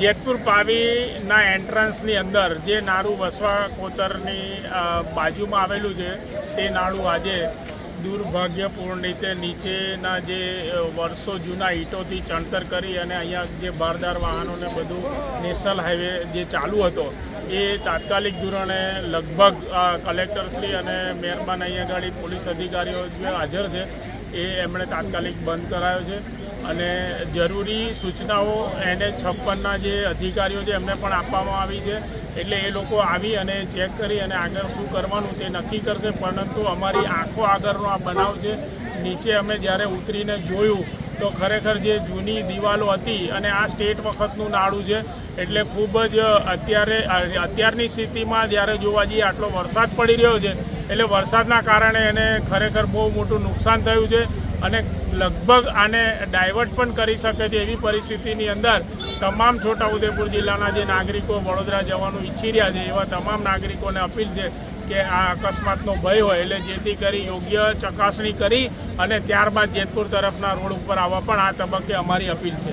જેતપુર પાવીના એન્ટ્રન્સની અંદર જે નાળું વસવા કોતરની બાજુમાં આવેલું છે, તે નાળું આજે દુર્ભાગ્યપૂર્ણ રીતે નીચેના જે વર્ષો જૂના ઈંટોથી ચણતર કરી અને અહીંયા જે બારદાર વાહનોને બધું નેશનલ હાઈવે જે ચાલુ હતો, એ તાત્કાલિક ધોરણે લગભગ કલેક્ટરશ્રી અને મહેરબાન અહીંયા આગળ પોલીસ અધિકારીઓ હાજર છે એ એમણે તાત્કાલિક બંધ કરાયો છે. અને જરૂરી સૂચનાઓ એને છપ્પનના જે અધિકારીઓ છે, એમને પણ આપવામાં આવી છે. એટલે એ લોકો આવી અને ચેક કરી અને આગળ શું કરવાનું તે નક્કી કરશે. પરંતુ અમારી આંખો આગળનો આ બનાવ છે. નીચે અમે જ્યારે ઉતરીને જોયું, તો ખરેખર જે જૂની દિવાલો હતી અને આ સ્ટેટ વખતનું નાળું છે, એટલે ખૂબ જ અત્યારે, અત્યારની સ્થિતિમાં જ્યારે જોવા જઈએ, આટલો વરસાદ પડી રહ્યો છે એટલે વરસાદના કારણે એને ખરેખર બહુ મોટું નુકસાન થયું છે અને લગભગ આને ડાયવર્ટ પણ કરી શકે છે એવી પરિસ્થિતિની અંદર તમામ છોટાઉદેપુર જિલ્લાના જે નાગરિકો વડોદરા જવાનું ઈચ્છી રહ્યા છે, એવા તમામ નાગરિકોને અપીલ છે કે આ અકસ્માતનો ભય હોય એટલે જેથી કરી યોગ્ય ચકાસણી કરી અને ત્યારબાદ જેતપુર તરફના રોડ ઉપર આવવા પણ આ તબક્કે અમારી અપીલ છે.